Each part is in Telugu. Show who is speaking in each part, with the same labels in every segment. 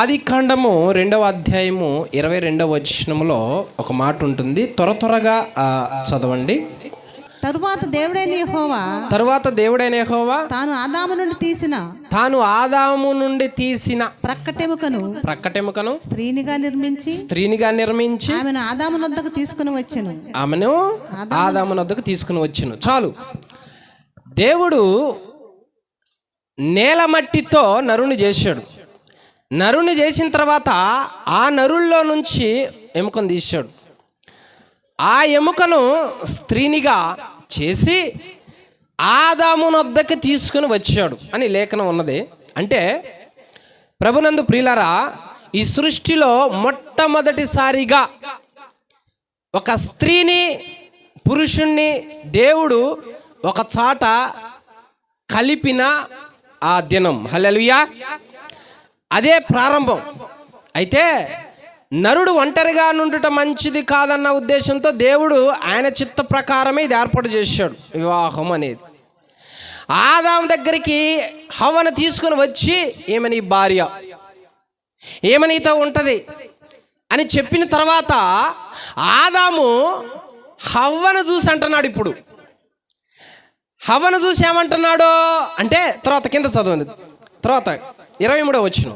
Speaker 1: ఆది కాండము రెండవ అధ్యాయము ఇరవై రెండవ వచనములో ఒక మాట ఉంటుంది. త్వర త్వరగా చదవండి.
Speaker 2: తరువాత దేవుడైన యెహోవా
Speaker 1: తరువాత దేవుడైన యెహోవా
Speaker 2: తాను ఆదాము నుండి తీసిన
Speaker 1: తాను ఆదాము నుండి తీసిన
Speaker 2: ప్రక్కటెముకను
Speaker 1: ప్రక్కటెముకను
Speaker 2: స్త్రీనిగా నిర్మించి
Speaker 1: స్త్రీనిగా నిర్మించి
Speaker 2: ఆమెను ఆదాము నొద్దకు తీసుకుని వచ్చెను.
Speaker 1: ఆమెను ఆదాము నద్దకు తీసుకుని వచ్చును. చాలు. దేవుడు నేల మట్టితో నరుని చేశాడు. నరుని చేసిన తర్వాత ఆ నరుల్లో నుంచి ఎముకను తీశాడు. ఆ ఎముకను స్త్రీనిగా చేసి ఆదామునొద్దకి తీసుకుని వచ్చాడు అని లేఖనం ఉన్నది. అంటే ప్రభునందు ప్రియులరా ఈ సృష్టిలో మొట్టమొదటిసారిగా ఒక స్త్రీని పురుషుణ్ణి దేవుడు ఒక చాట కలిపిన ఆ దినం. హలలుయా అదే ప్రారంభం. అయితే నరుడు ఒంటరిగా నుండుట మంచిది కాదన్న ఉద్దేశంతో దేవుడు ఆయన చిత్త ప్రకారమే ఇది ఏర్పాటు చేశాడు వివాహం అనేది. ఆదాం దగ్గరికి హవ్వను తీసుకుని వచ్చి ఈమె నీ భార్య? ఈమె నీతో ఉంటుంది? అని చెప్పిన తర్వాత ఆదాము హవ్వను చూసి అంటున్నాడు ఇప్పుడు. హవ్వను చూసి ఏమంటున్నాడు అంటే తర్వాత కింద చదవండి తర్వాత ఇరవై మూడో వచ్చిన.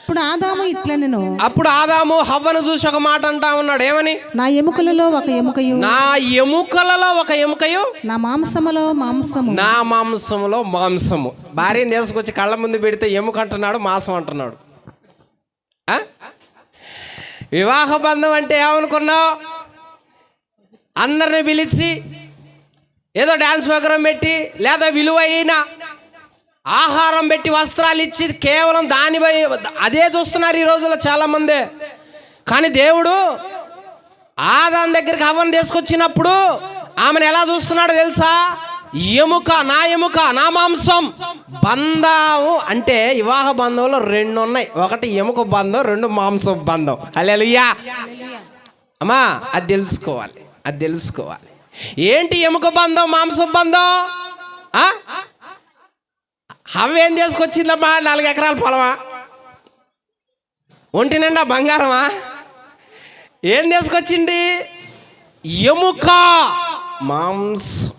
Speaker 2: ఇప్పుడు ఆదాము ఇట్లనెను.
Speaker 1: అప్పుడు ఆదాము హవ్వను చూసి ఒక మాట అంటా ఉన్నాడు ఏమని?
Speaker 2: నా ఎముకలలో ఒక ఎముకయు.
Speaker 1: నా ఎముకలలో ఒక ఎముకయు?
Speaker 2: నా మాంసములో మాంసము.
Speaker 1: నా మాంసములో మాంసము. భార్యను తీసుకొచ్చి కళ్ళ ముందు పెడితే ఎముక అంటున్నాడు మాంసం అంటున్నాడు? వివాహ బంధం అంటే ఏమనుకున్నావు? అందరిని పిలిచి ఏదో డ్యాన్స్ ప్రోగ్రాం పెట్టి లేదా విలువైన ఆహారం పెట్టి వస్త్రాలు ఇచ్చి కేవలం దానిపై అదే చూస్తున్నారు ఈ రోజుల్లో చాలామంది. కానీ దేవుడు ఆదాం దగ్గరికి అవ్వను తీసుకొచ్చినప్పుడు ఆమెను ఎలా చూస్తున్నాడో తెలుసా? ఎముక నా ఎముక నా మాంసం. బంధము అంటే వివాహ బంధంలో రెండు ఉన్నాయి. ఒకటి ఎముక బంధం రెండు మాంసం బంధం. అల్లెలుయ్యా అమ్మా అది తెలుసుకోవాలి అది తెలుసుకోవాలి. ఏంటి ఎముక బంధం మాంసం బంధం? అవేం హవ్వ చేసుకొచ్చిందమ్మా? నాలుగు ఎకరాల పొలమా? ఒంటి నిండా బంగారమా? ఏం తీసుకొచ్చింది ఎముక మాంసం.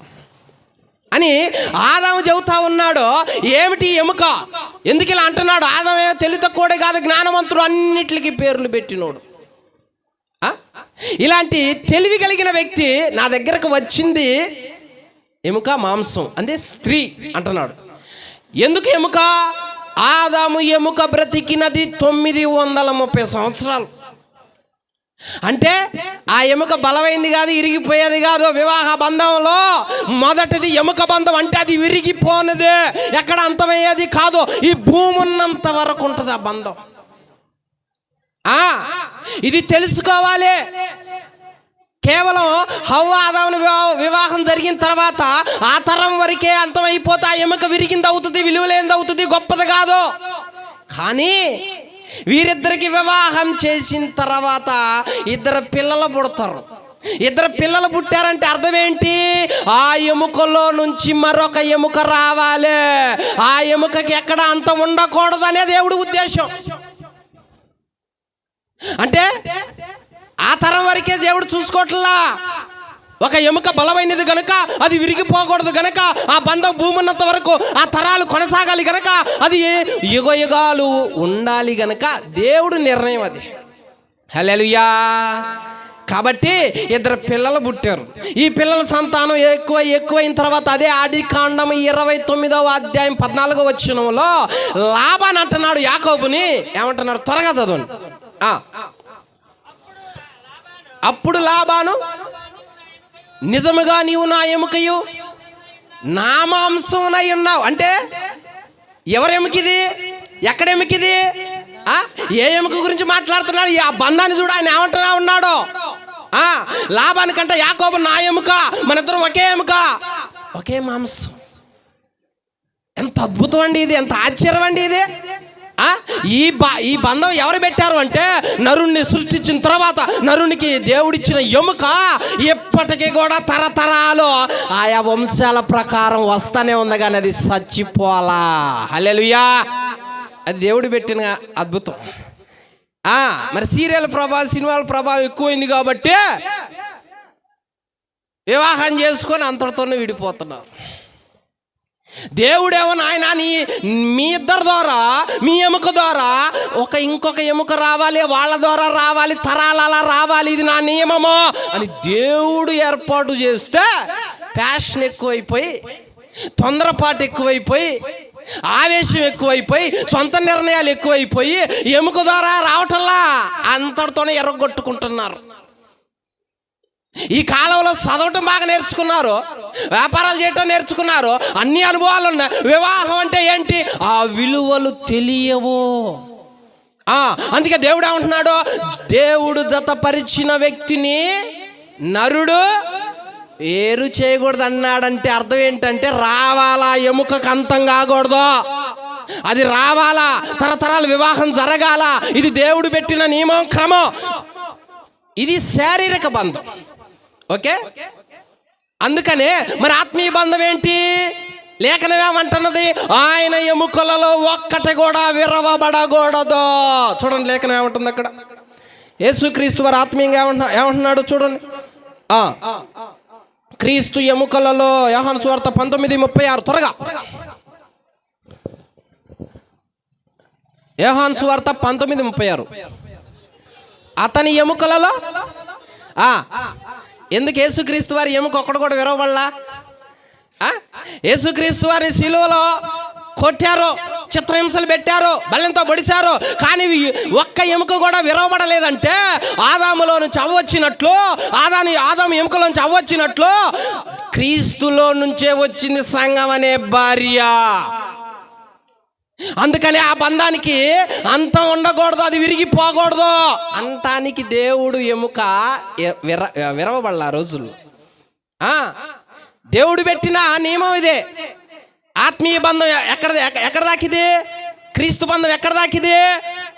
Speaker 1: అని ఆదాము చెబుతా ఉన్నాడు ఏమిటి ఎముక? ఎందుకు ఇలా అంటున్నాడు? ఆదామే తెలివి తక్కువడే కాదు జ్ఞానవంతుడు అన్నిటికీ పేర్లు పెట్టినోడు. ఇలాంటి తెలివి కలిగిన వ్యక్తి నా దగ్గరకు వచ్చింది ఎముక మాంసం అంటే స్త్రీ అంటున్నాడు. ఎందుకు ఎముక? ఆదాము ఎముక బ్రతికినది తొమ్మిది వందల ముప్పై సంవత్సరాలు. అంటే ఆ ఎముక బలమైంది కాదు ఇరిగిపోయేది కాదు. వివాహ బంధంలో మొదటిది ఎముక బంధం అంటే అది విరిగిపోనిది. ఎక్కడ అంతమయ్యేది కాదు ఈ భూమి ఉన్నంత వరకు ఉంటుంది ఆ బంధం. ఇది తెలుసుకోవాలి. కేవలం హవ్వ ఆదాముని వివాహం జరిగిన తర్వాత ఆ తరం వరకే అంతమైపోతే ఆ ఎముక విరిగింది అవుతుంది విలువలేనిది అవుతుంది గొప్పది కాదు. కానీ వీరిద్దరికి వివాహం చేసిన తర్వాత ఇద్దరు పిల్లలు పుడతారు. ఇద్దరు పిల్లలు పుట్టారంటే అర్థం ఏంటి ఆ ఎముకలో నుంచి మరొక ఎముక రావాలి. ఆ ఎముకకి ఎక్కడ అంత ఉండకూడదు అనే దేవుడి ఉద్దేశం. అంటే ఆ తరం వరకే దేవుడు చూసుకోవట్లా ఒక ఎముక బలమైనది గనక అది విరిగిపోకూడదు గనక ఆ బంధం భూమున్నంత వరకు ఆ తరాలు కొనసాగాలి గనక అది యుగ యుగాలు ఉండాలి గనక దేవుడు నిర్ణయం అది. హలెలుయా కాబట్టి ఇద్దరు పిల్లలు పుట్టారు. ఈ పిల్లల సంతానం ఎక్కువ ఎక్కువైన తర్వాత అదే ఆది కాండం ఇరవై తొమ్మిదవ అధ్యాయం పద్నాలుగో వచ్చినంలో లాభాన్ అంటున్నాడు యాకోబుని. ఏమంటున్నాడు? త్వరగా చదవండి. అప్పుడు లాభాను నిజముగా నీవు నా ఎముకయు నా మాంసమునై ఉన్నావు. అంటే ఎవరి ఎముకిది ఎక్కడ ఎముకిది ఏ ఎముక గురించి మాట్లాడుతున్నాడు? ఈ ఆ బంధాన్ని చూడు ఆయన ఏమంటున్నా ఉన్నాడు? లాభానికంటే యాకోబు నా ఎముక మనిద్దరం ఒకే ఎముక. ఒకే మాంసం. ఎంత అద్భుతం అండి ఇది ఎంత ఆశ్చర్యం అండి ఇది. ఈ బ ఈ బంధం ఎవరు పెట్టారు అంటే నరుణ్ణి సృష్టించిన తర్వాత నరునికి దేవుడిచ్చిన ఎముక ఇప్పటికీ కూడా తరతరాలు ఆయా వంశాల ప్రకారం వస్తానే ఉంది కానీ అది చచ్చిపోలా హలెలుయా అది దేవుడు పెట్టిన అద్భుతం. మరి సీరియల్ ప్రభావం సినిమాల ప్రభావం ఎక్కువైంది కాబట్టి వివాహం చేసుకొని అంతటితోనే విడిపోతున్నారు. దేవుడేమో నాయన నీ మీ ఇద్దరి ద్వారా మీ ఎముక ద్వారా ఒక ఇంకొక ఎముక రావాలి వాళ్ళ ద్వారా రావాలి తరాలలా రావాలి ఇది నా నియమము అని దేవుడు ఏర్పాటు చేస్తే ప్యాషన్ ఎక్కువైపోయి తొందరపాటు ఎక్కువైపోయి ఆవేశం ఎక్కువైపోయి సొంత నిర్ణయాలు ఎక్కువైపోయి ఎముక ద్వారా రావటంలా అంతటితోనే ఎర్రగొట్టుకుంటున్నారు ఈ కాలంలో చదవటం బాగా నేర్చుకున్నారు వ్యాపారాలు చేయటం నేర్చుకున్నారు అన్ని అనుభవాలు ఉన్నాయి. వివాహం అంటే ఏంటి? ఆ విలువలు తెలియవు. అందుకే దేవుడు ఏమంటున్నాడు? దేవుడు జతపరిచిన వ్యక్తిని నరుడు ఏరు చేయకూడదు అన్నాడంటే అర్థం ఏంటంటే రావాలా ఎముకకు అంతం కాకూడదు. అది రావాలా తరతరాల వివాహం జరగాల ఇది దేవుడు పెట్టిన నియమం క్రమం. ఇది శారీరక బంధం. ఓకే? అందుకనే మరి ఆత్మీయ బంధం ఏంటి? లేఖనం ఏమంటున్నది? ఆయన ఎముకలలో ఒక్కటి కూడా విరవబడకూడదు. చూడండి లేఖనం ఏమంటుంది అక్కడ? యేసుక్రీస్తు వారు ఆత్మీయంగా ఏమంటున్నా ఏమంటున్నాడు చూడండి. క్రీస్తు ఎముకలలో యోహాను సువార్త పంతొమ్మిది ముప్పై ఆరు. త్వరగా. యోహాను సువార్త పంతొమ్మిది ముప్పై ఆరు. అతని ఎముకలలో ఆ, ఎందుకు యేసుక్రీస్తు వారి ఎముక ఒక్కడు కూడా విరవబడలా? యేసుక్రీస్తు వారి శిలువలో కొట్టారు చిత్రహింసలు పెట్టారు బల్లెంతో పొడిచారు. కానీ ఒక్క ఎముక కూడా విరవబడలేదంటే ఆదాములో నుంచి అవ్వొచ్చినట్లు ఆదాని ఆదాము ఎముకలో నుంచి అవ్వొచ్చినట్లు క్రీస్తులో నుంచే వచ్చింది సంఘం అనే భార్య. అందుకని ఆ బంధానికి అంతం ఉండకూడదు అది విరిగిపోకూడదు అంటానికి దేవుడు ఎముక విర విరవబడాల రోజులు దేవుడు పెట్టిన నియమం ఇదే. ఆత్మీయ బంధం ఎక్కడ ఎక్కడ దాకిది? క్రీస్తు బంధం ఎక్కడ దాకిది?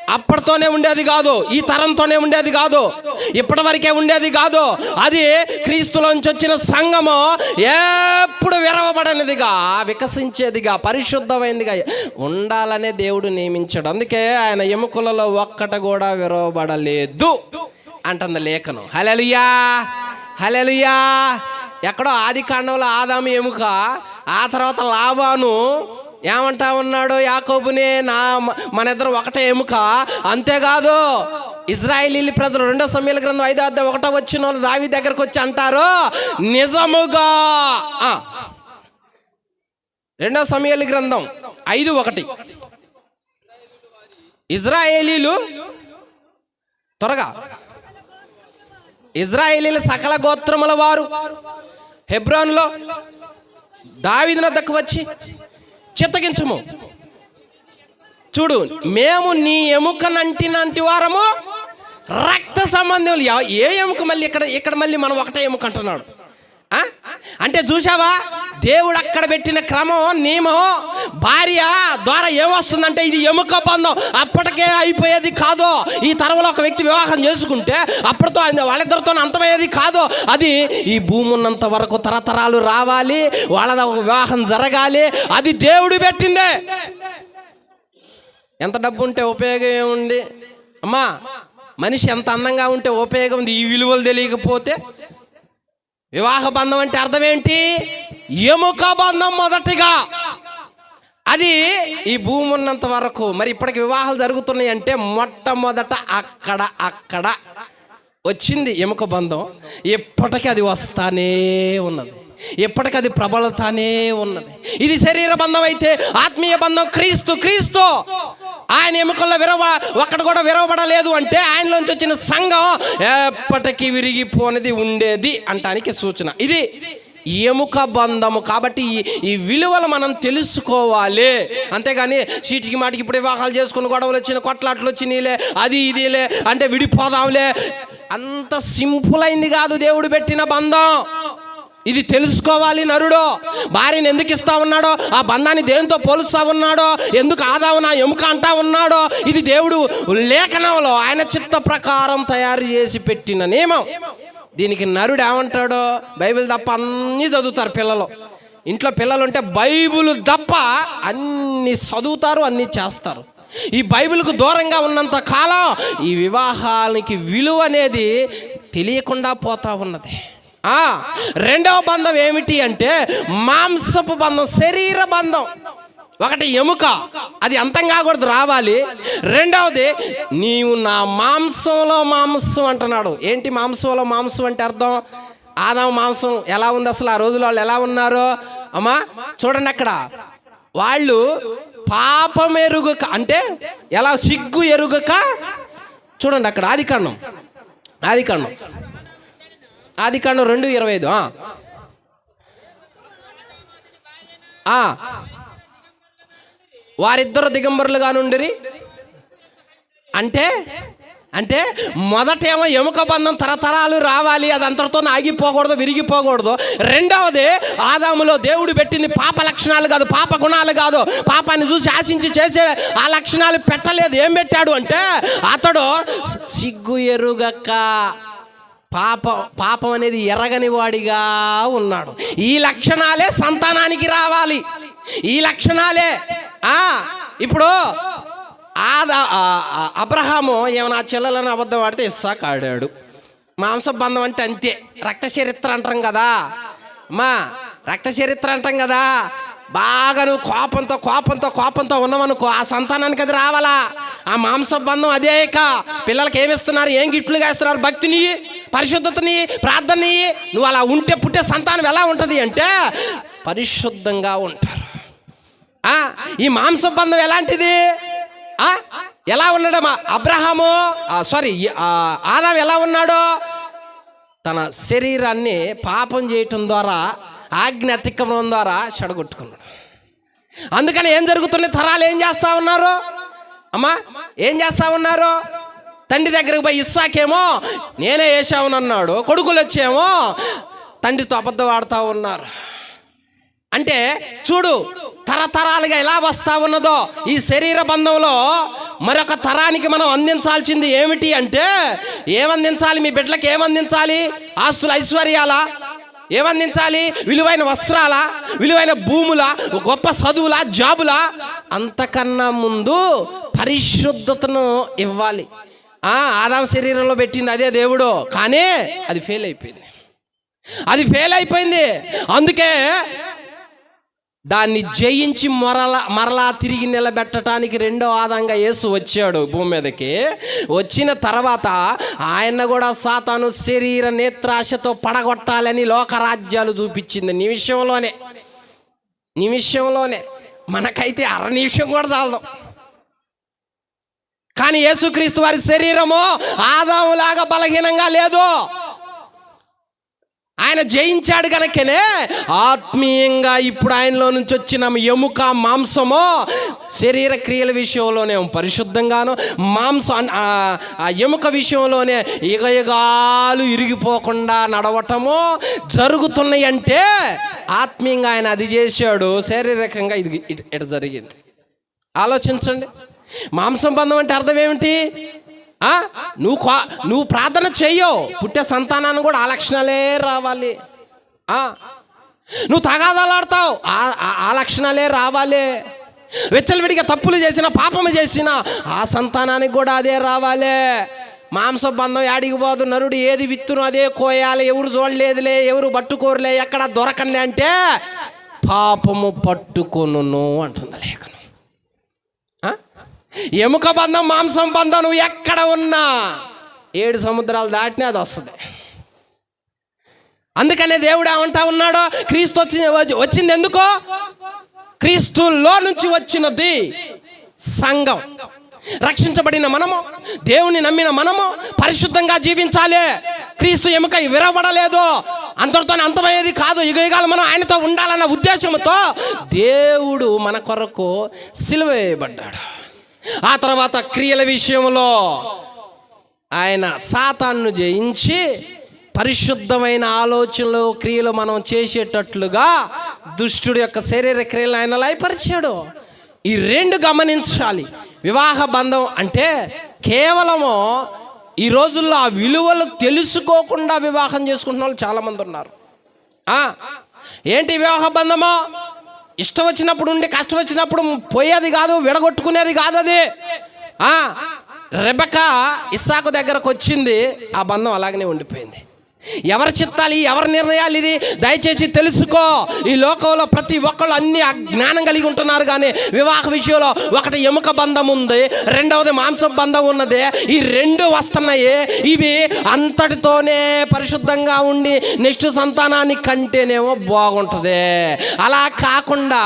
Speaker 1: అప్పటితోనే ఉండేది కాదు ఈ తరంతోనే ఉండేది కాదు ఇప్పటి వరకే ఉండేది కాదు. అది క్రీస్తులోంచి వచ్చిన సంఘము ఎప్పుడు విరవబడనిదిగా వికసించేదిగా పరిశుద్ధమైనదిగా ఉండాలనే దేవుడు నియమించాడు. అందుకే ఆయన ఎముకలలో ఒక్కట కూడా విరవబడలేదు అంటుంది లేఖను. హలలుయా హలలుయా ఎక్కడో ఆది కాండంలో ఆదాము ఎముక ఆ తర్వాత లాభాను ఏమంటా ఉన్నాడు యాకోబునే? నా మన ఇద్దరు ఒకటే ఎముక. అంతేకాదు ఇజ్రాయిలీ ప్రజలు రెండో సమయాల గ్రంథం ఐదో అద్దె ఒకటో వచ్చిన వాళ్ళు దావి దగ్గరకు వచ్చి అంటారు నిజముగా. రెండో సమయాల గ్రంథం ఐదు ఒకటి. ఇజ్రాయేలీలు త్వరగా. ఇజ్రాయేలీల సకల గోత్రముల వారు హెబ్రోన్లో దావిదిన దక్కు వచ్చి చిత్తగించము. చూడు మేము నీ ఎముకనంటినంటి వారము రక్త సంబంధం ఏ ఎముక మళ్ళీ ఇక్కడ ఇక్కడ మళ్ళీ మనం ఒకటే ఎముక అంటున్నాడు. అంటే చూసావా దేవుడు అక్కడ పెట్టిన క్రమం నియమం భార్య ద్వారా ఏమొస్తుందంటే ఇది ఎముక బంధం. అప్పటికే అయిపోయేది కాదు. ఈ తరంలో ఒక వ్యక్తి వివాహం చేసుకుంటే అప్పటితో వాళ్ళిద్దరితో అంతమయ్యేది కాదు. అది ఈ భూమి ఉన్నంత వరకు తరతరాలు రావాలి వాళ్ళ వివాహం జరగాలి. అది దేవుడు పెట్టిందే. ఎంత డబ్బు ఉంటే ఉపయోగం ఏముంది? అమ్మా మనిషి ఎంత అందంగా ఉంటే ఉపయోగం ఉంది? ఈ విలువలు తెలియకపోతే వివాహ బంధం అంటే అర్థం ఏంటి? ఎముక బంధం మొదటిగా. అది ఈ భూమి ఉన్నంత వరకు మరి ఇప్పటికి వివాహాలు జరుగుతున్నాయి అంటే మొట్టమొదట అక్కడ అక్కడ వచ్చింది ఎముక బంధం ఎప్పటికీ అది వస్తానే ఉన్నది. ఎప్పటికీ అది ప్రబలతానే ఉన్నది. ఇది శరీర బంధం అయితే ఆత్మీయ బంధం క్రీస్తు క్రీస్తు. ఆయన ఎముకల్లో విరవ ఒక్కడ కూడా విరవబడలేదు అంటే ఆయనలోంచి వచ్చిన సంఘం ఎప్పటికీ విరిగిపోనిది ఉండేది అంటానికి సూచన. ఇది ఎముక బంధము కాబట్టి ఈ విలువలు మనం తెలుసుకోవాలి. అంతేగాని చీటికి మాటికి ఇప్పుడు వివాహాలు చేసుకుని గొడవలు వచ్చిన కొట్లాట్లు వచ్చినాయిలే అది ఇదిలే అంటే విడిపోదాంలే. అంత సింపుల్ అయింది కాదు దేవుడు పెట్టిన బంధం. ఇది తెలుసుకోవాలి నరుడు. భార్యను ఎందుకు ఇస్తా ఉన్నాడో ఆ బంధాన్ని దేనితో పోలుస్తా ఉన్నాడో ఎందుకు ఆదావు నా ఎముక అంటా ఉన్నాడో ఇది దేవుడు లేఖనంలో ఆయన చిత్త ప్రకారం తయారు చేసి పెట్టిన నియమం. దీనికి నరుడు ఏమంటాడో? బైబిల్ తప్ప అన్నీ చదువుతారు పిల్లలు. ఇంట్లో పిల్లలు ఉంటే బైబిల్ తప్ప అన్ని చదువుతారు అన్నీ చేస్తారు. ఈ బైబిల్కు దూరంగా ఉన్నంత కాలం ఈ వివాహానికి విలువ అనేది తెలియకుండా పోతా ఉన్నది. రెండవ బంధం ఏమిటి అంటే మాంసపు బంధం శరీర బంధం. ఒకటి ఎముక. అది అంతం కాకూడదు రావాలి. రెండవది నీవు నా మాంసంలో మాంసం అంటున్నాడు. ఏంటి మాంసంలో మాంసం అంటే అర్థం? ఆదాం మాంసం ఎలా ఉంది అసలు? ఆ రోజుల్లో వాళ్ళు ఎలా ఉన్నారు? అమ్మా చూడండి అక్కడ. వాళ్ళు పాపం ఎరుగక అంటే ఎలా సిగ్గు ఎరుగక చూడండి అక్కడ ఆదికాండం ఆదికాండం ఆదికాండం రెండు ఇరవై ఐదు వారిద్దరు దిగంబరులుగా నుండిరి. అంటే అంటే మొదటేమో ఎముక బంధం తరతరాలు రావాలి అది అంతటితో ఆగిపోకూడదు విరిగిపోకూడదు. రెండవది ఆదాములో దేవుడు పెట్టింది పాప లక్షణాలు కాదు పాప గుణాలు కాదు. పాపాన్ని చూసి ఆశించి చేసే ఆ లక్షణాలు పెట్టలేదు. ఏం పెట్టాడు అంటే అతడు సిగ్గు ఎరుగక పాప పాపం అనేది ఎరగని వాడిగా ఉన్నాడు. ఈ లక్షణాలే సంతానానికి రావాలి. ఈ లక్షణాలే. ఆ ఇప్పుడు ఆదా అబ్రహాము ఏమైనా చెల్లెలను అబద్ధం ఆడితే ఇస్సాక్ ఆడాడు. మాంసబంధం అంటే అంతే. రక్త చరిత్ర అంటాం కదా. మా రక్త చరిత్ర అంటాం కదా. బాగా నువ్వు కోపంతో కోపంతో కోపంతో ఉన్నావనుకో ఆ సంతానానికి అది రావాలా? ఆ మాంసబంధం అదే ఇక. పిల్లలకి ఏమిస్తున్నారు ఏం గిట్లుగా ఇస్తున్నారు భక్తిని పరిశుద్ధతని ప్రార్థనని. నువ్వు అలా ఉంటే పుట్టే సంతానం ఎలా ఉంటుంది అంటే పరిశుద్ధంగా ఉంటారు. ఈ మాంస బంధం ఎలాంటిది ఎలా ఉన్నాడు మా అబ్రహాము? సారీ ఆదాం ఎలా ఉన్నాడు? తన శరీరాన్ని పాపం చేయటం ద్వారా ఆజ్ఞ అతిక్రమం ద్వారా చెడగొట్టుకున్నాడు. అందుకని ఏం జరుగుతుంది? తరాలు ఏం చేస్తా ఉన్నారు? అమ్మా ఏం చేస్తా ఉన్నారు? తండ్రి దగ్గరకు పోయి ఇస్సాకేమో నేనే వేసావునన్నాడు కొడుకులు వచ్చేమో తండ్రితో అబద్ధం ఆడుతూ ఉన్నారు. అంటే చూడు తరతరాలుగా ఎలా వస్తా ఉన్నదో ఈ శరీర బంధంలో మరొక తరానికి మనం అందించాల్సింది ఏమిటి అంటే ఏమందించాలి? మీ బిడ్డలకు ఏమందించాలి? ఆస్తుల ఐశ్వర్యాలా ఏమందించాలి? విలువైన వస్త్రాలా విలువైన భూముల గొప్ప చదువుల జాబులా అంతకన్నా ముందు పరిశుద్ధతను ఇవ్వాలి. ఆదాం శరీరంలో పెట్టింది అదే దేవుడు కానీ అది ఫెయిల్ అయిపోయింది. అది ఫెయిల్ అయిపోయింది. అందుకే దాన్ని జయించి మరల మరలా తిరిగి నిలబెట్టడానికి రెండో ఆదంగా యేసు వచ్చాడు భూమి మీదకి. వచ్చిన తర్వాత ఆయన కూడా సాతాను శరీర నేత్రాశతో పడగొట్టాలని లోకరాజ్యాలు చూపించింది. నిమిషంలోనే నిమిషంలోనే మనకైతే అర నిమిషం కూడా చాలదు. కానీ యేసుక్రీస్తు వారి శరీరము ఆదాములాగా బలహీనంగా లేదు. ఆయన జయించాడు కనుకనే ఆత్మీయంగా ఇప్పుడు ఆయనలో నుంచి వచ్చిన ఎముక మాంసము శరీర క్రియల విషయంలోనే పరిశుద్ధంగాను మాంసం ఆ ఎముక విషయంలోనే యుగయుగాలు ఇరిగిపోకుండా నడవటము జరుగుతున్నాయి అంటే ఆత్మీయంగా ఆయన అది చేశాడు. శారీరకంగా ఇది ఇట జరిగింది. ఆలోచించండి. మాంసం బంధం అంటే అర్థం ఏమిటి? నువ్వు కా- నువ్వు ప్రార్థన చెయ్యవు పుట్టే సంతానాన్ని కూడా ఆ లక్షణాలే రావాలి. నువ్వు తగాదాలాడతావు ఆ- లక్షణాలే రావాలి. వెచ్చలవిడిగా తప్పులు చేసిన పాపము చేసిన ఆ సంతానానికి కూడా అదే రావాలి. మాంస బంధం యాడికి పోదు నరుడు ఏది విత్తును అదే కోయాలి. ఎవరు చూడలేదులే ఎవరు పట్టుకోరులే ఎక్కడ దొరకండి అంటే పాపము పట్టుకొను అంటుంది లేక ఎముక బంధం మాంసం బంధం నువ్వు ఎక్కడ ఉన్నా ఏడు సముద్రాలు దాటినా అది వస్తుంది. అందుకనే దేవుడు ఏమంటా ఉన్నాడు క్రీస్తు వచ్చి వచ్చి- వచ్చింది ఎందుకో? క్రీస్తులో నుంచి వచ్చినది సంఘం. రక్షించబడిన మనము దేవుని నమ్మిన మనము పరిశుద్ధంగా జీవించాలి. క్రీస్తు ఎముక విరవడలేదు అందరితో అంతమయ్యేది కాదు. యుగ యుగాలు మనం ఆయనతో ఉండాలన్న ఉద్దేశంతో దేవుడు మన కొరకు సిలువ వేయబడ్డాడు. ఆ తర్వాత క్రియల విషయంలో ఆయన సాతాన్ను జయించి పరిశుద్ధమైన ఆలోచనలు క్రియలు మనం చేసేటట్లుగా దుష్టుడు యొక్క శరీర క్రియలు ఆయన లయపరిచాడు. ఈ రెండు గమనించాలి. వివాహ బంధం అంటే కేవలము ఈ రోజుల్లో ఆ విలువలు తెలుసుకోకుండా వివాహం చేసుకుంటున్న వాళ్ళు చాలామంది ఉన్నారు. ఏంటి వివాహ బంధము? ఇష్టం వచ్చినప్పుడు ఉండి కష్టం వచ్చినప్పుడు పోయేది కాదు విడగొట్టుకునేది కాదు అది. రెబక ఇస్సాకు దగ్గరకు వచ్చింది ఆ బంధం అలాగనే ఉండిపోయింది. ఎవరి చిత్తాలు ఎవరి నిర్ణయాలు ఇది? దయచేసి తెలుసుకో. ఈ లోకంలో ప్రతి ఒక్కళ్ళు అన్ని జ్ఞానం కలిగి ఉంటున్నారు కానీ వివాహ విషయంలో ఒకటి ఎముక బంధం ఉంది రెండవది మాంస బంధం ఉన్నది. ఈ రెండు వస్తున్నాయి. ఇవి అంతటితోనే పరిశుద్ధంగా ఉండి నెక్స్ట్ సంతానాన్ని కంటేనేమో బాగుంటుంది. అలా కాకుండా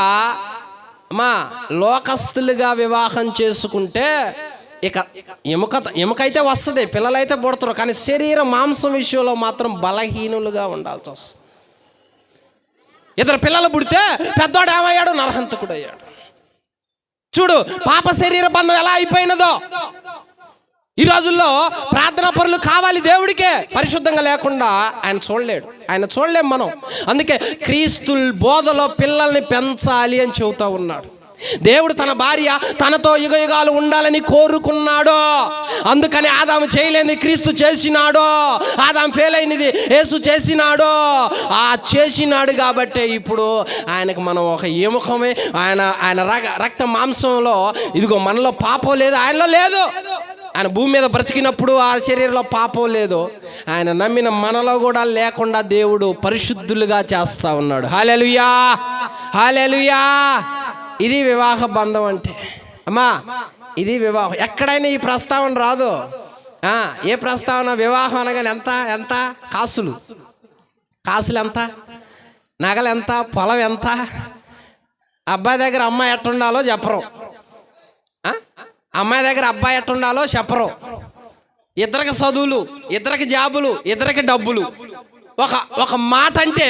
Speaker 1: మా లోకస్తులుగా వివాహం చేసుకుంటే ఇక ఎముక ఎముకైతే వస్తుంది పిల్లలైతే పుడతారు కానీ శరీర మాంసం విషయంలో మాత్రం బలహీనులుగా ఉండాల్సి వస్తుంది. ఇద్దరు పిల్లలు పుడితే పెద్దోడు ఏమయ్యాడు? నరహంతకుడు అయ్యాడు. చూడు పాప శరీర బంధం ఎలా అయిపోయినదో. ఈ రోజుల్లో ప్రార్థనా పరులు కావాలి దేవుడికే పరిశుద్ధంగా లేకుండా ఆయన చూడలేడు. ఆయన చూడలేం మనం. అందుకే క్రీస్తుల్ బోధలో పిల్లల్ని పెంచాలి అని చెబుతా ఉన్నాడు. దేవుడు తన భార్య తనతో యుగ యుగాలు ఉండాలని కోరుకున్నాడో. అందుకని ఆదాము చేయలేని క్రీస్తు చేసినాడో. ఆదాం ఫెయిల్ అయినది యేసు చేసినాడో. ఆ చేసినాడు కాబట్టే ఇప్పుడు ఆయనకు మనం ఒక ఏముఖమే ఆయన ఆయన రగ రక్త మాంసంలో ఇదిగో మనలో పాపం లేదు ఆయనలో లేదు. ఆయన భూమి మీద బ్రతికినప్పుడు ఆ శరీరంలో పాపం లేదు. ఆయన నమ్మిన మనలో కూడా లేకుండా దేవుడు పరిశుద్ధులుగా చేస్తా ఉన్నాడు. హాలెలుయా హాలెలుయా ఇది వివాహ బంధం అంటే. అమ్మా ఇది వివాహం. ఎక్కడైనా ఈ ప్రస్తావన రాదు. ఏ ప్రస్తావన? వివాహం అనగానే ఎంత ఎంత? కాసులు. కాసులు ఎంత? నగలు ఎంత? పొలం ఎంత? అబ్బాయి దగ్గర అమ్మాయి ఎట్టుండాలో చెప్పరు. అమ్మాయి దగ్గర అబ్బాయి ఎట్టుండాలో చెప్పరు. ఇద్దరికి చదువులు ఇద్దరికి జాబులు ఇద్దరికి డబ్బులు. ఒక ఒక మాట అంటే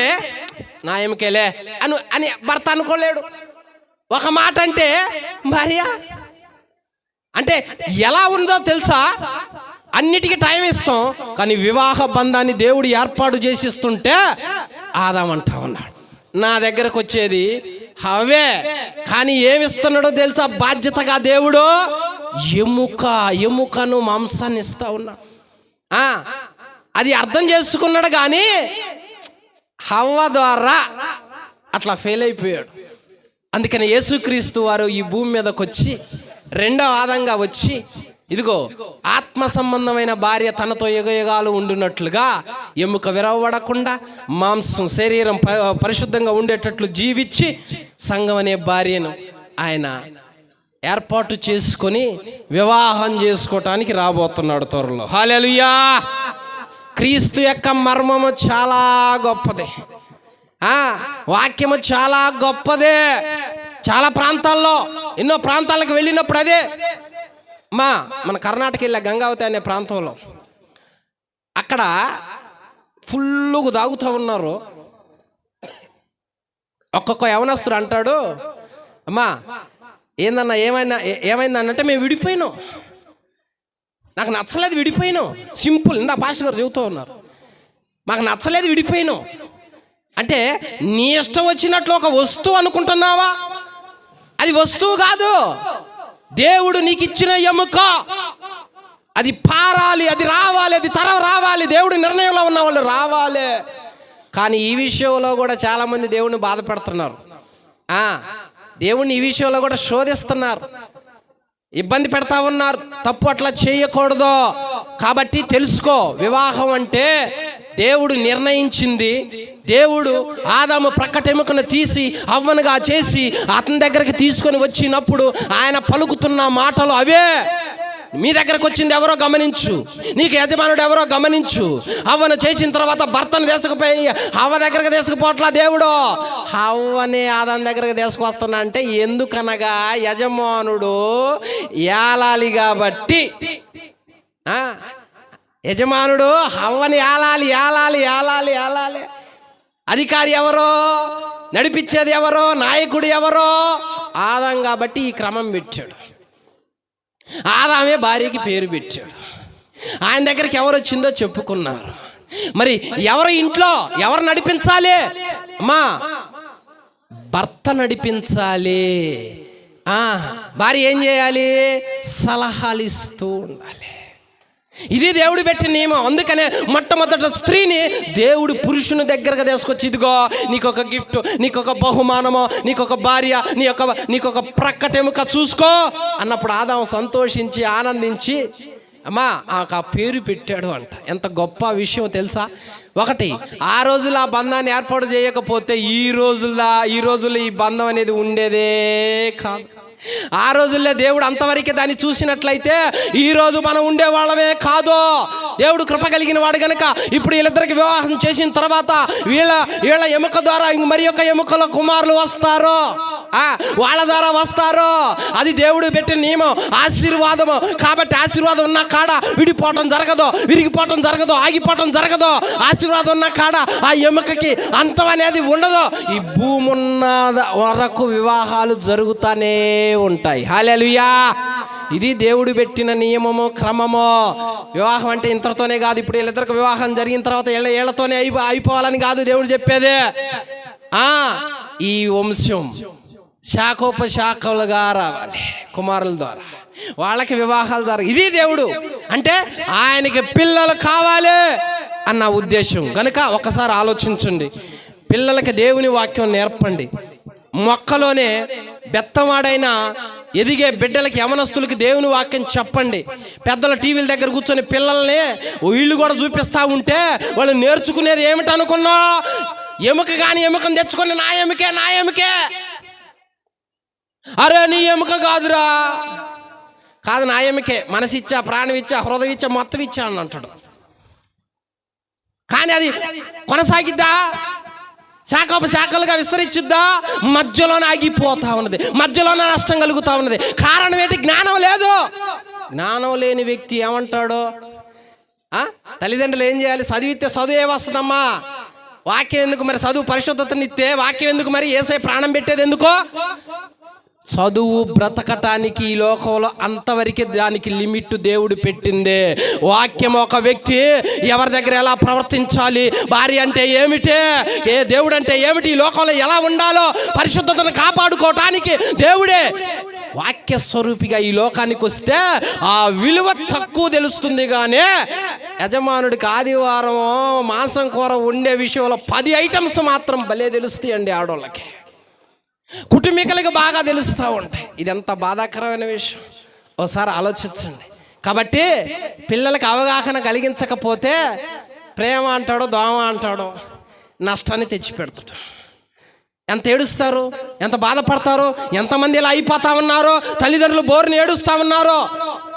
Speaker 1: నా ఎముకేలే అను అని భర్త అనుకోలేడు. ఒక మాట అంటే భార్య అంటే ఎలా ఉందో తెలుసా? అన్నిటికీ టైం ఇస్తాం కానీ వివాహ బంధాన్ని దేవుడు ఏర్పాటు చేసిస్తుంటే ఆదామంటా ఉన్నాడు. నా దగ్గరకు వచ్చేది అవే కానీ ఏమిస్తున్నాడో తెలుసా? బాధ్యతగా దేవుడు ఎముక ఎముకను మాంసాన్ని ఇస్తా ఉన్నాడు అది అర్థం చేసుకున్నాడు కానీ హవ్వ ద్వారా అట్లా ఫెయిల్ అయిపోయాడు. అందుకని యేసుక్రీస్తు వారు ఈ భూమి మీదకి వచ్చి రెండో ఆదంగా వచ్చి ఇదిగో ఆత్మ సంబంధమైన భార్య తనతో యుగయుగాలు ఉండునట్లుగా ఎముక విరవబడకుండా మాంసం శరీరం ప- పరిశుద్ధంగా ఉండేటట్లు జీవించి సంఘం అనే భార్యను ఆయన ఏర్పాటు చేసుకొని వివాహం చేసుకోవటానికి రాబోతున్నాడు త్వరలో. హాలెలుయా క్రీస్తు యొక్క మర్మము చాలా గొప్పది. వాక్యము చాలా గొప్పదే. చాలా ప్రాంతాల్లో ఎన్నో ప్రాంతాలకు వెళ్ళినప్పుడు అదే. మా మన కర్ణాటక వెళ్ళే గంగావతి అనే ప్రాంతంలో అక్కడ ఫుల్లుగా తాగుతూ ఉన్నారు. ఒక్కొక్క యవనస్తుడు అంటాడు అమ్మా ఏందన్నా ఏమైనా ఏమైంది అన్నట్టే మేము విడిపోయినాం. నాకు నచ్చలేదు విడిపోయినాం. సింపుల్ ఇందా పాస్టర్ గారు చెబుతూ ఉన్నారు. మాకు నచ్చలేదు విడిపోయినాం. అంటే నీ ఇష్టం వచ్చినట్లు ఒక వస్తువు అనుకుంటున్నావా? అది వస్తువు కాదు. దేవుడు నీకు ఇచ్చిన ఎముక. అది పారాలి అది రావాలి అది తరం రావాలి. దేవుడి నిర్ణయంలో ఉన్న వాళ్ళు రావాలి. కానీ ఈ విషయంలో కూడా చాలామంది దేవుడిని బాధపడుతున్నారు. దేవుణ్ణి దేవుడిని ఈ విషయంలో కూడా శోధిస్తున్నారు. ఇబ్బంది పెడతా ఉన్నారు. తప్పు అట్లా చేయకూడదు. కాబట్టి తెలుసుకో వివాహం అంటే దేవుడు నిర్ణయించింది. దేవుడు ఆదాము ప్రక్కటెముకను తీసి అవ్వనుగా చేసి అతని దగ్గరికి తీసుకొని వచ్చినప్పుడు ఆయన పలుకుతున్న మాటలు అవే. మీ దగ్గరకు వచ్చింది ఎవరో గమనించు. నీకు యజమానుడు ఎవరో గమనించు. అవ్వను చేసిన తర్వాత భర్తను తీసుకుపోయి అవ్వ దగ్గరకు తీసుకుపోట్లా దేవుడు? అవ్వని ఆదాం దగ్గరకు తీసుకొస్తున్నా అంటే ఎందుకనగా యజమానుడు ఏలాలి కాబట్టి యజమానుడు హవ్వని ఏలాలి ఏలాలి ఏలాలి ఏలాలి అధికారి ఎవరో నడిపించేది ఎవరో నాయకుడు ఎవరో ఆదాం కాబట్టి ఈ క్రమం పెట్టాడు. ఆదామే భార్యకి పేరు పెట్టాడు. ఆయన దగ్గరికి ఎవరు వచ్చిందో చెప్పుకున్నారు. మరి ఎవరు ఇంట్లో ఎవరు నడిపించాలి? అమ్మా భర్త నడిపించాలి. ఆ, భార్య ఏం చేయాలి? సలహాలు ఇస్తూ ఉండాలి. ఇది దేవుడు పెట్టిన నియమం. అందుకనే మొట్టమొదట స్త్రీని దేవుడు పురుషుని దగ్గరగా తీసుకొచ్చి ఇదిగో నీకొక గిఫ్ట్ నీకొక బహుమానమో నీకొక భార్య నీ యొక్క నీకొక ప్రక్కటెముక చూసుకో. అన్నప్పుడు ఆదాం సంతోషించి ఆనందించి అమ్మా ఆ పేరు పెట్టాడు అంట. ఎంత గొప్ప విషయం తెలుసా? ఒకటి ఆ రోజుల్లో ఆ బంధాన్ని ఏర్పాటు చేయకపోతే ఈ రోజుల్లో ఈ రోజుల్లో ఈ బంధం అనేది ఉండేదే కాదు. ఆ రోజుల్లో దేవుడు అంతవరకే దాన్ని చూసినట్లయితే ఈ రోజు మనం ఉండేవాళ్ళమే కాదు. దేవుడు కృప కలిగిన వాడు గనుక ఇప్పుడు వీళ్ళిద్దరికి వివాహం చేసిన తర్వాత వీళ్ళ వీళ్ళ ఎముక ద్వారా మరి యొక్క ఎముకల కుమారులు వస్తారు. వాళ్ళ ద్వారా వస్తారు. అది దేవుడు పెట్టిన నియమం. ఆశీర్వాదము. కాబట్టి ఆశీర్వాదం ఉన్న కాడ విడిపోవటం జరగదు విరిగిపోవటం జరగదు ఆగిపోవటం జరగదు. ఆశీర్వాదం ఉన్న కాడ ఆ ఎముకకి అంతం అనేది ఉండదు. ఈ భూమి ఉన్న వరకు వివాహాలు జరుగుతానే ఉంటాయి. హాలేలుయా ఇది దేవుడు పెట్టిన నియమము క్రమము. వివాహం అంటే ఇంతటితోనే కాదు. ఇప్పుడు వీళ్ళిద్దరికి వివాహం జరిగిన తర్వాత ఏళ్ళ ఏళ్ళతోనే అయిపో అయిపోవాలని కాదు దేవుడు చెప్పేదే. ఆ ఈ వంశం. శాఖోపశాఖలుగా రావాలి కుమారుల ద్వారా. వాళ్ళకి వివాహాలు ద్వారా ఇది దేవుడు. అంటే ఆయనకి పిల్లలు కావాలి అన్న ఉద్దేశం. కనుక ఒకసారి ఆలోచించండి. పిల్లలకి దేవుని వాక్యం నేర్పండి. మొక్కలోనే బెత్తవాడైన ఎదిగే బిడ్డలకి యమనస్తులకి దేవుని వాక్యం చెప్పండి. పెద్దల టీవీల దగ్గర కూర్చొని పిల్లల్ని వీళ్ళు కూడా చూపిస్తూ ఉంటే వాళ్ళు నేర్చుకునేది ఏమిటనుకున్నా? ఎముక కానీ ఎముకను తెచ్చుకొని నా ఎముకే నా ఎముకే. అరే నీ ఎముక కాదురా. కాదు నా ఎముకే. మనసిచ్చా ప్రాణమిచ్చా ప్రాణం ఇచ్చా హృదయం ఇచ్చా మొత్తం ఇచ్చా అని అంటాడు. కానీ అది కొనసాగిద్దా? శాఖ శాఖలుగా విస్తరించుద్దా? మధ్యలోనే ఆగిపోతా ఉన్నది. మధ్యలోనే నష్టం కలుగుతా ఉన్నది. కారణం ఏంటి? జ్ఞానం లేదు. జ్ఞానం లేని వ్యక్తి ఏమంటాడు? ఆ? తల్లిదండ్రులు ఏం చేయాలి? చదివితే చదువే వస్తుందమ్మా. వాక్యం ఎందుకు మరి? చదువు పరిశుద్ధతనిస్తే వాక్యం ఎందుకు మరి? ఏసై ప్రాణం పెట్టేది ఎందుకో? చదువు బ్రతకటానికి ఈ లోకంలో అంతవరకే దానికి లిమిట్ దేవుడు పెట్టిందే. వాక్యం ఒక వ్యక్తి ఎవరి దగ్గర ఎలా ప్రవర్తించాలి? భార్య అంటే ఏమిటే? ఏ దేవుడు అంటే ఏమిటి? ఈ లోకంలో ఎలా ఉండాలో? పరిశుద్ధతను కాపాడుకోవటానికి దేవుడే. వాక్య స్వరూపిగా ఈ లోకానికి వస్తే ఆ విలువ తక్కువ తెలుస్తుంది కానీ యజమానుడికి ఆదివారం మాంసం కూర ఉండే విషయంలో పది ఐటమ్స్ మాత్రం భలే తెలుస్తాయండి ఆడవాళ్ళకి కుటుంబీకులకు బాగా తెలుస్తూ ఉంటాయి. ఇది ఎంత బాధాకరమైన విషయం. ఒకసారి ఆలోచించండి. కాబట్టి పిల్లలకు అవగాహన కలిగించకపోతే ప్రేమ అంటాడో దోమ అంటాడో నష్టాన్ని తెచ్చిపెడతాడు. ఎంత ఏడుస్తారు? ఎంత బాధపడతారు? ఎంతమంది ఇలా అయిపోతా ఉన్నారో? తల్లిదండ్రులు బోర్ని ఏడుస్తా ఉన్నారో?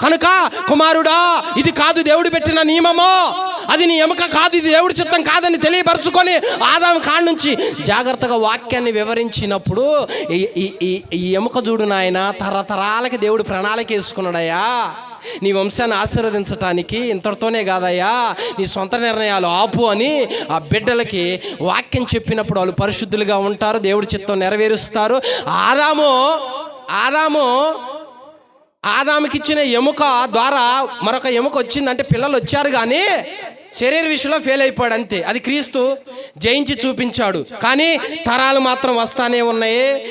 Speaker 1: కనుక కుమారుడా ఇది కాదు దేవుడు పెట్టిన నియమము. అది నీ ఎముక కాదు ఇది దేవుడి చిత్తం కాదని తెలియపరచుకొని ఆదాం కాడ నుంచి జాగ్రత్తగా వాక్యాన్ని వివరించినప్పుడు ఈ- ఈ ఎముక చూడు నాయన తరతరాలకి దేవుడు ప్రణాళిక వేసుకున్నాడయ్యా. నీ వంశాన్ని ఆశీర్వదించటానికి ఇంతటితోనే కాదయ్యా. నీ సొంత నిర్ణయాలు ఆపు అని ఆ బిడ్డలకి వాక్యం చెప్పినప్పుడు వాళ్ళు పరిశుద్ధులుగా ఉంటారు దేవుడి చిత్తం నెరవేరుస్తారు. ఆదాము ఆదాము ఆదాముకి ఇచ్చిన ఎముక ద్వారా మరొక ఎముక వచ్చిందంటే పిల్లలు వచ్చారు కానీ శరీర విషయంలో ఫెయిల్ అయిపోయాడు అంతే. అది క్రీస్తు జయించి చూపించాడు. కానీ తరాలు మాత్రం వస్తానే ఉన్నాయి.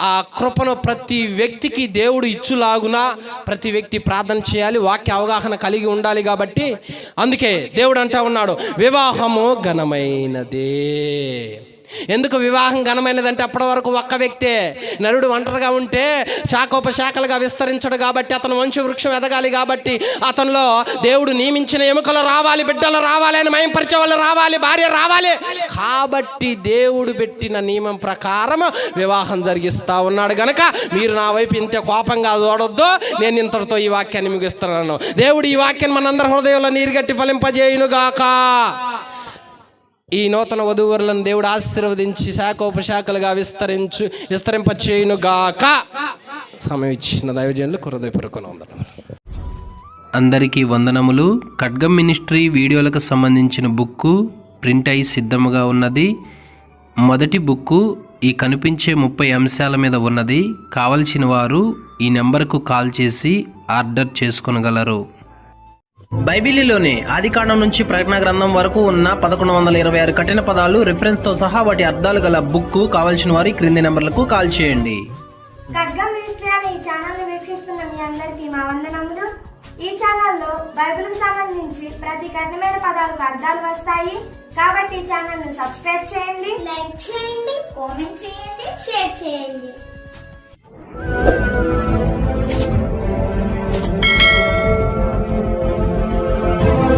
Speaker 1: ఆ కృపను ప్రతి వ్యక్తికి దేవుడు ఇచ్చులాగున ప్రతి వ్యక్తి ప్రార్థన చేయాలి వాక్య అవగాహన కలిగి ఉండాలి కాబట్టి అందుకే దేవుడు అంటా ఉన్నాడు వివాహము ఘనమైనదే. ఎందుకు వివాహం ఘనమైనదంటే అప్పటి వరకు ఒక్క వ్యక్తే. నరుడు ఒంటరిగా ఉంటే శాఖోపశాఖలుగా విస్తరించడు కాబట్టి అతను వంశ వృక్షం ఎదగాలి కాబట్టి అతనిలో దేవుడు నియమించిన ఎముకలు రావాలి బిడ్డలు రావాలి అని మయంపరిచే వాళ్ళు రావాలి భార్య రావాలి. కాబట్టి దేవుడు పెట్టిన నియమం ప్రకారం వివాహం జరిగిస్తూ ఉన్నాడు గనక మీరు నా వైపు ఇంత కోపంగా చూడొద్దు. నేను ఇంతటితో ఈ వాక్యాన్ని ముగిస్తున్నాను. దేవుడు ఈ వాక్యాన్ని మనందరి హృదయంలో నీరుగట్టి ఫలింపజేయునుగాక. ఈ నూతన వధువరులను దేవుడు ఆశీర్వదించి శాఖోపశాఖలుగా విస్తరించు విస్తరింపచేయునుగాక. సమయం ఇచ్చిన దైవజనులు హృదయపూర్వక వందనములు
Speaker 3: అందరికీ వందనములు. ఖడ్గం మినిస్ట్రీ వీడియోలకు సంబంధించిన బుక్కు ప్రింట్ అయి సిద్ధముగా ఉన్నది. మొదటి బుక్కు ఈ కనిపించే ముప్పై అంశాల మీద ఉన్నది. కావలసిన వారు ఈ నెంబర్కు కాల్ చేసి ఆర్డర్ చేసుకొనగలరు. బైబిలీలోని ఆదికాండం నుంచి ప్రకటన గ్రంథం వరకు ఉన్న పదకొండు వందల ఇరవై ఆరు కఠిన పదాలు రిఫరెన్స్తో సహా వాటి అర్థాలు గల బుక్కు కావలసిన వారు క్రింది నెంబర్లకు కాల్ చేయండి.
Speaker 4: ఖడ్గం మినిస్ట్రీ అనే ఈ ఛానల్ని వీక్షిస్తున్న మీ అందరికీ మా వందనములు. ఈ ఛానల్లో బైబిల్కి సంబంధించి ప్రతి కఠినమైన పదాలకు అర్థాలు వస్తాయి. కాబట్టి ఈ ఛానల్ని సబ్స్క్రైబ్ చేయండి.
Speaker 5: లైక్ చేయండి కామెంట్ చేయండి షేర్ చేయండి.